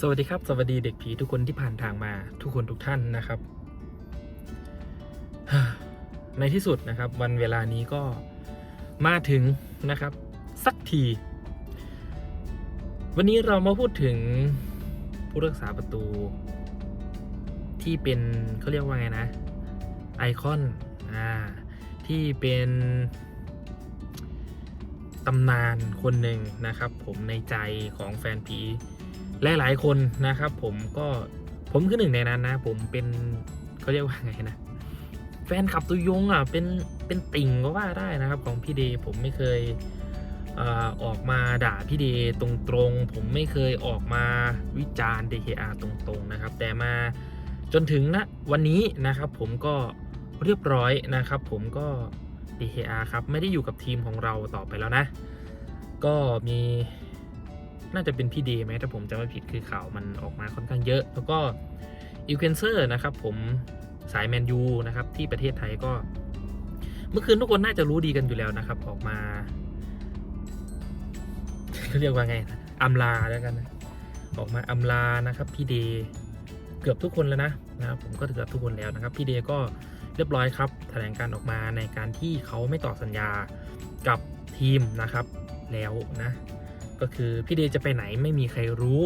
สวัสดีครับ สวัสดีเด็กผีทุกคนที่ผ่านทางมาทุกคนทุกท่านนะครับ ในที่สุดนะครับ วันเวลานี้ก็มาถึงนะครับ สักที วันนี้เรามาพูดถึงผู้รักษาประตู ที่เป็นเขาเรียกว่าไงนะ ไอคอนอ่าที่เป็นตำนานคนหนึ่งนะครับ ผมในใจของแฟนผี หลาย ๆ คนนะครับ ผมก็ผมคือหนึ่งในนั้นนะ ผมเป็นเขาเรียกว่าไงนะแฟนขับตัวยงอะเป็นเป็นติ่งก็ว่าได้นะครับ ของพี่เดย์ผมไม่เคยเอออกมาด่าพี่เดย์ตรงๆ ผมไม่เคยออกมาวิจารณ์ DKR ตรงๆนะครับ แต่มาจนถึงณวันนี้นะครับ ผมก็เรียบร้อยนะครับ ผมก็ DKR ครับไม่ได้อยู่กับทีมของเราต่อไปแล้วนะ ก็มี น่าจะเป็นพี่เดย์ไหมถ้าผมจำไม่ผิดคือข่าวมันออกมาค่อนข้างเยอะ แล้วก็อิวเคนเซอร์นะครับผมสายแมนยูนะครับที่ประเทศไทยก็ เมื่อคืนทุกคนน่าจะรู้ดีกันอยู่แล้วนะครับ ออกมาเขาเรียกว่าไงอำลาแล้วกันนะออกมาอำลานะครับพี่เดย์เกือบทุกคนแล้วนะนะครับผมก็เกือบทุกคนแล้วนะครับพี่เดย์ก็เรียบร้อยครับ แถลงการออกมาในการที่เขาไม่ต่อสัญญากับทีมนะครับแล้วนะ ก็คือพี่เดย์จะไปไหนไม่มีใครรู้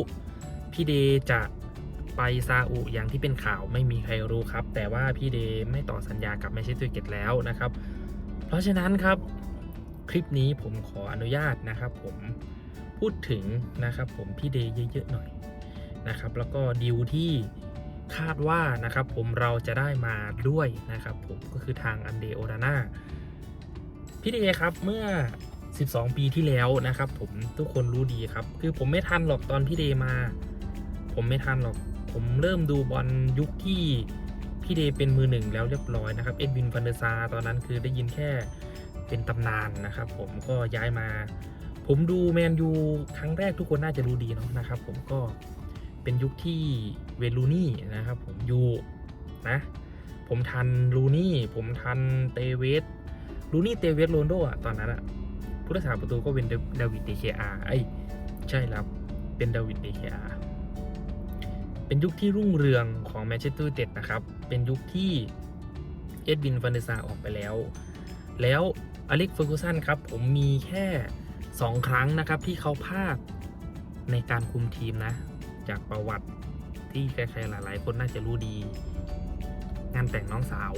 พี่เดย์จะไปซาอุอย่างที่เป็นข่าวไม่มีใครรู้ครับ แต่ว่าพี่เดย์ไม่ต่อสัญญากับแมนเชสเตอร์ยูไนเต็ดแล้วนะครับ เพราะฉะนั้นครับคลิปนี้ผมขออนุญาตนะครับ ผมพูดถึงนะครับ ผมพี่เดย์เยอะๆหน่อยนะครับ แล้วก็ดีลที่คาดว่านะครับ ผมเราจะได้มาด้วยนะครับ ผมก็คือทางอันเดโอดาน่าพี่เดย์ครับเมื่อ 12 ปีที่แล้วนะครับผมทุกคนรู้ดีครับ คือผมไม่ทันหรอกตอนพี่เดย์มา ผมไม่ทันหรอก ผมเริ่มดูบอลยุคที่พี่เดย์เป็นมือหนึ่งแล้วเรียบร้อยนะครับ เอ็ดวินฟันเดอร์ซาตอนนั้นคือได้ยินแค่เป็นตำนานนะครับ ผมก็ย้ายมา ผมดูแมนยูครั้งแรกทุกคนน่าจะรู้ดีเนาะนะครับ ผมก็เป็นยุคที่เวลูนี่นะครับ ผมอยู่นะผมทันลูนี่ผมทันเตเวสลูนี่เตเวสโรนโดอะตอนนั้นอะ ผู้รักษาประตูก็เป็นดาวิดเดเคอาไอใช่แล้วเป็นดาวิดเดเคอาเป็นยุคที่รุ่งเรืองของแมนเชสเตอร์เต็ดนะครับ เป็นยุคที่เอ็ดวินฟันเดซาออกไปแล้ว แล้วอเล็กเฟอร์กูสันครับ ผมมีแค่ 2 ครั้งนะครับที่เขาพลาดในการคุมทีมนะ จากประวัติที่ใครๆหลาย ๆ คนน่าจะรู้ดี งานแต่งน้องสาว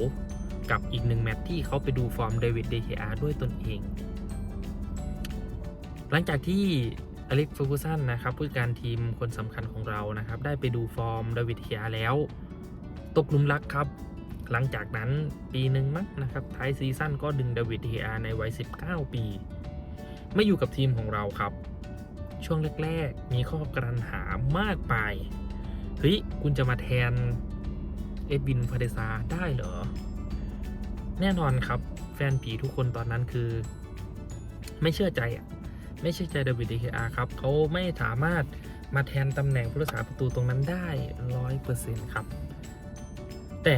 กับอีกหนึ่งแมตช์ที่เขาไปดูฟอร์มเดวิดเดเคอาด้วยตนเอง หลังจากที่อเล็กฟูกูสันนะครับผู้การทีมคนสำคัญของเรานะครับ ได้ไปดูฟอร์มดาวิดเคียแล้ว ตกลุมรักครับ หลังจากนั้นปีหนึ่งมั้งนะครับท้ายซีซั่นก็ดึงดาวิดเคียในวัย 19 ปีไม่อยู่กับทีมของเราครับ ช่วงแรก ๆ มีข้อกรันหามากไปเฮ้ยคุณจะมาแทนเอ็ดวินพาเดซาได้เหรอ แน่นอนครับ แฟนผีทุกคนตอนนั้นคือ ไม่เชื่อใจอะ ไม่ใช่ใจเดวิดเดคอาครับเขาไม่สามารถมาแทนตำแหน่งผู้รักษาประตูตรงนั้นได้ร้อยเปอร์เซ็นต์ครับ แต่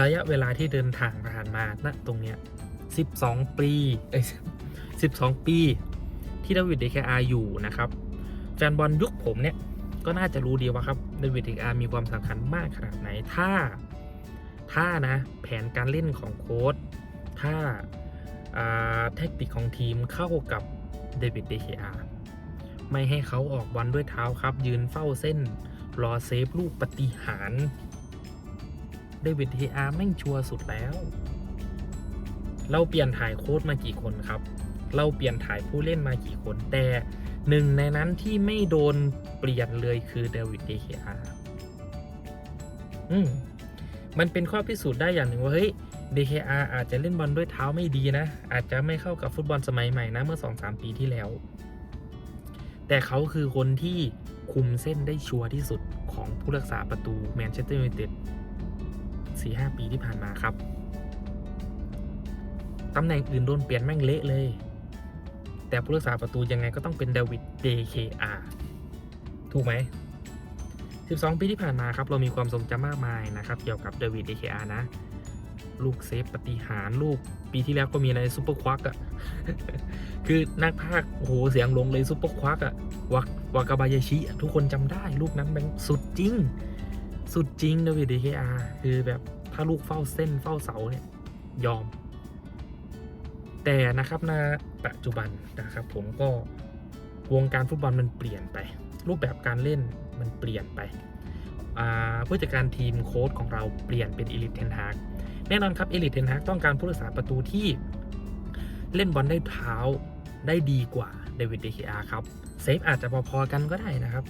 ระยะเวลาที่เดินทางผ่านมาณตรงเนี้ย12 ปีเอ้ย12 ปี ที่เดวิดเดคอาอยู่นะครับแฟนบอลยุคผมเนี่ยก็น่าจะรู้ดีว่าครับเดวิดเดคอามีความสำคัญมากขนาดไหนถ้าถ้านะแผนการเล่นของโค้ชถ้าแท็กติกของทีมเข้ากับ เดวิดเดเคอาไม่ให้เขาออกบอลด้วยเท้าครับ ยืนเฝ้าเส้น รอเซฟลูกปฏิหารเดวิดเดเคอาแม่งชัวร์สุดแล้ว เราเปลี่ยนถ่ายโค้ดมากี่คนครับ เราเปลี่ยนถ่ายผู้เล่นมากี่คน แต่หนึ่งในนั้นที่ไม่โดนเปลี่ยนเลยคือเดวิดเดเคอาอืมมันเป็นข้อพิสูจน์ได้อย่างหนึ่งว่าเฮ้ย DKR อาจจะเล่นบอลด้วยเท้าไม่ดีนะ อาจจะไม่เข้ากับฟุตบอลสมัยใหม่นะเมื่อ 2-3 ปีที่แล้ว แต่เขาคือคนที่คุมเส้นได้ชัวร์ที่สุดของผู้รักษาประตูแมนเชสเตอร์ยูไนเต็ด4-5 ปีที่ผ่านมาครับ ตำแหน่งอื่นโดนเปลี่ยนแม่งเละเลย แต่ผู้รักษาประตูยังไงก็ต้องเป็นเดวิด DKR ถูกไหม12 ปีที่ผ่านมาครับ เรามีความทรงจำมากมายนะครับ เกี่ยวกับเดวิด DKR นะ ลูกเซฟปฏิหารลูกปีที่แล้วก็มีอะไรซุปเปอร์ควักอะคือนักพากย์โอ้โหเสียงลงเลยซุปเปอร์ควักอะโหวากวากาบายาชิทุกคนจำได้ ลูกนั้นแม่งสุดจริง สุดจริงเดวิดเดเคอาคือแบบถ้าลูกเฝ้าเส้นเฝ้าเสาเนี่ยยอม แต่นะครับณปัจจุบันนะครับ ผมก็วงการฟุตบอลมันเปลี่ยนไป รูปแบบการเล่นมันเปลี่ยนไปอ่าผู้จัดการทีมโค้ชของเราเปลี่ยนเป็นเอลิทเทนฮาก แน่นอนครับเอลิทเทนฮากต้องการผู้รักษาประตูที่เล่นบอลได้เท้าได้ดีกว่าเดวิดเดคอาครับเซฟอาจจะพอๆกันก็ได้นะครับ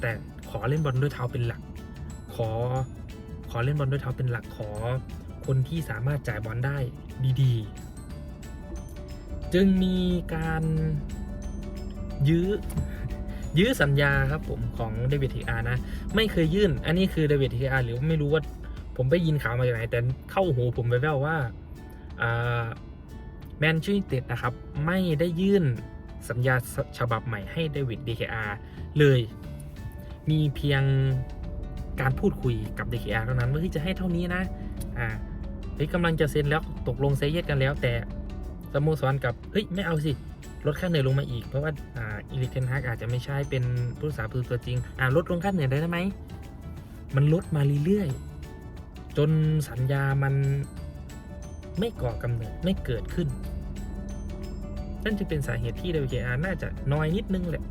แต่ขอเล่นบอลด้วยเท้าเป็นหลัก ขอขอเล่นบอลด้วยเท้าเป็นหลักขอคนที่สามารถจ่ายบอลได้ดีๆ จึงมีการยื้อยื้อสัญญาครับผมของเดวิดเทีอาร์นะ ไม่เคยยื่น อันนี้คือเดวิดเทีอาร์หรือไม่รู้ว่า ผมไปยินข่าวมาจากไหนแต่เข้าหูผมไปแว่วว่าแมนเชสเตอร์นะครับ ไม่ได้ยื่นสัญญาฉบับใหม่ให้เดวิดดีเคอาร์เลยมีเพียงการพูดคุยกับ DKR เท่านั้นว่าที่จะให้เท่านี้นะ อ่าเฮ้ยกำลังจะเซ็นแล้วตกลงเซเยสกันแล้ว แต่สโมสรกับ เฮ้ย ไม่เอาสิ ลดค่าเหนื่อยลงมาอีก เพราะว่าอ่าอิลิเทนฮากอาจจะไม่ใช่เป็นผู้รักษาประตูตัวจริง อ่าลดลงค่าเหนื่อยได้ไหม มันลดมาเรื่อยๆ จนสัญญามันไม่ก่อกำเนิดไม่เกิดขึ้น นั่นจะเป็นสาเหตุที่ WKR น่าจะน้อยนิดนึงแหละ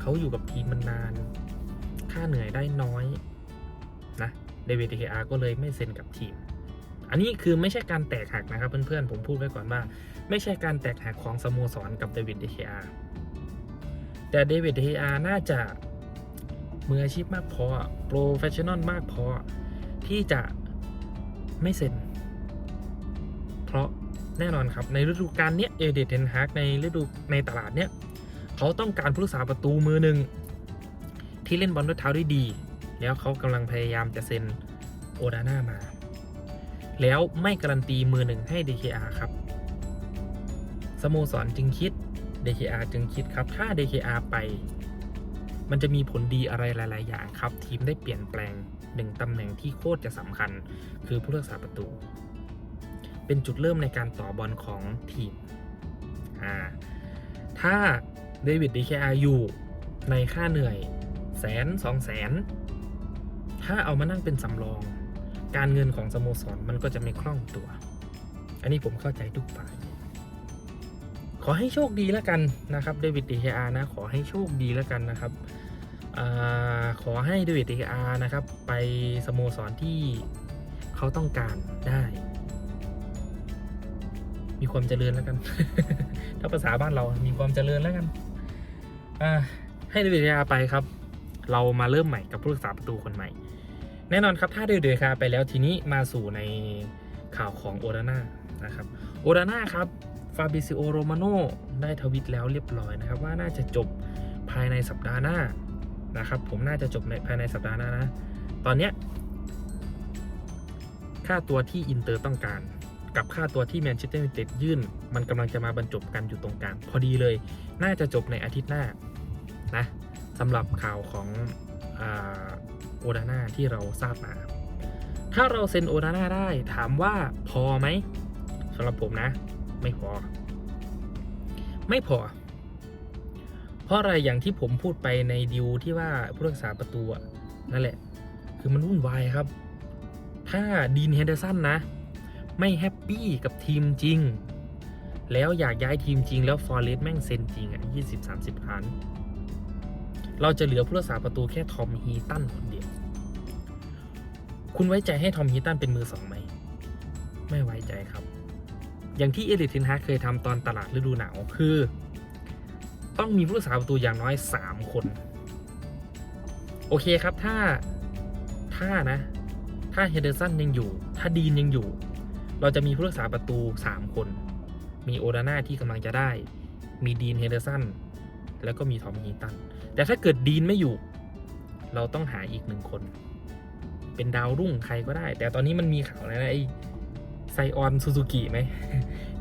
เขาอยู่กับทีมมันนาน ค่าเหนื่อยได้น้อยนะเดวิดเ k อาก็เลยไม่เซ็นกับทีม อันนี้คือไม่ใช่การแตกหักนะครับ เพื่อนๆ ผมพูดไว้ก่อนว่า ไม่ใช่การแตกหักของสโมสรกับเดวิดเ k อาแต่เดวิดเ k อาน่าจะมืออาชีพมากพอ โปรเฟชชั่นอลมากพอที่จะ ไม่เซ็น เพราะแน่นอนครับในฤดูกาลเนี้ยเอเดเทนฮากในฤดูในตลาดเนี้ยเขาต้องการผู้รักษาประตูมือหนึ่งที่เล่นบอลด้วยเท้าได้ดี แล้วเขากำลังพยายามจะเซ็นโอดาน่ามา แล้วไม่การันตีมือหนึ่งให้ DKR ครับสโมสรจึงคิด DKR จึงคิดครับถ้า DKR ไป มันจะมีผลดีอะไรหลาย ๆ อย่างครับ ทีมได้เปลี่ยนแปลงหนึ่งตำแหน่งที่โคตรจะสำคัญ คือผู้รักษาประตู เป็นจุดเริ่มในการต่อบอลของทีมอ่าถ้าเดวิดดีแคอาอยู่ในค่าเหนื่อยแสนสองแสนถ้าเอามานั่งเป็นสำรอง การเงินของสโมสรมันก็จะไม่คล่องตัว อันนี้ผมเข้าใจทุกฝ่ายขอให้โชคดีแล้วกันนะครับเดวิดดีแคอานะ ขอให้โชคดีแล้วกันนะครับ ขอให้ดวิดดีแคอานะครับ ไปสโมสรที่เขาต้องการได้ มีความเจริญแล้วกัน ถ้าภาษาบ้านเรามีความเจริญแล้วกันให้ดวิดเดคาไปครับ เรามาเริ่มใหม่กับผู้รักษาประตูคนใหม่ แน่นอนครับถ้าดวิดเดคาไปแล้วทีนี้มาสู่ในข่าวของโอดาน่านะครับโอดาน่าครับฟาบิซิโอโรมาโนได้ทวิตแล้วเรียบร้อยนะครับ ว่าน่าจะจบภายในสัปดาห์หน้า นะครับผมน่าจะจบในภายในสัปดาห์หน้านะ ตอนเนี้ยค่าตัวที่อินเตอร์ต้องการ กับค่าตัวที่แมนเชสเตอร์ยูไนเต็ดยื่น มันกำลังจะมาบรรจบกันอยู่ตรงกลางพอดีเลย น่าจะจบในอาทิตย์หน้านะสำหรับข่าวของโอดาน่าที่เราทราบมาถ้าเราเซ็นโอดาน่าได้ถามว่าพอไหมสำหรับผมนะ ไม่พอ ไม่พอ เพราะอะไรอย่างที่ผมพูดไปในดิวที่ว่าผู้รักษาประตูนั่นแหละ คือมันวุ่นวายครับ ถ้าดีนเฮนเดอร์สันนะ ไม่แฮปปี้กับทีมจริง แล้วอยากย้ายทีมจริงแล้วฟอร์เรสแม่งเซ็นจริงอะยี่สิบสามสิบล้าน เราจะเหลือผู้รักษาประตูแค่ทอมฮีตันคนเดียว คุณไว้ใจให้ทอมฮีตันเป็นมือสองไหม ไม่ไว้ใจครับ อย่างที่เอลิททินฮาเคยทำตอนตลาดฤดูหนาวคือ ต้องมีผู้รักษาประตูอย่างน้อยสามคน โอเคครับถ้าถ้านะ ถ้าเฮเดอร์สันยังอยู่ ถ้าดีนยังอยู่ เราจะมีผู้รักษาประตู 3 คน มีโอดาน่าที่กำลังจะได้ มีดีนเฮเดอร์สันแล้วก็มีทอมฮีตัน แต่ถ้าเกิดดีนไม่อยู่ เราต้องหาอีกหนึ่งคน เป็นดาวรุ่งใครก็ได้ แต่ตอนนี้มันมีข่าวอะไรนะไอไซออนซูซูกิไหม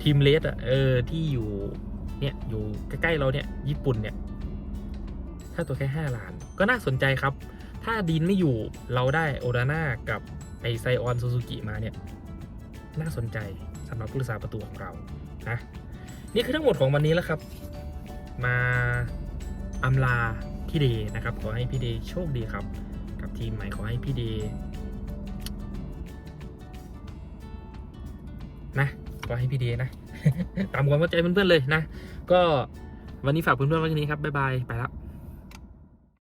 ทีมเลสอะเออที่อยู่ เนี่ยอยู่ใกล้ๆเราเนี่ยญี่ปุ่นเนี่ยค่าตัวแค่5ล้าน ก็น่าสนใจครับ ถ้าดีนไม่อยู่เราได้โอดาน่ากับไอไซออนซูซูกิมาเนี่ยน่าสนใจสำหรับผู้รักษาประตูของเรานะนี่คือทั้งหมดของวันนี้แล้วครับ มาอำลาพี่เดนะครับ ขอให้พี่เดโชคดีครับ กับทีมใหม่ขอให้พี่เดนะขอให้พี่เดนะ ตามความเข้าใจเพื่อนๆเลยนะ ก็วันนี้ฝากเพื่อนๆไว้แค่นี้ครับบ๊ายบายไปแล้ว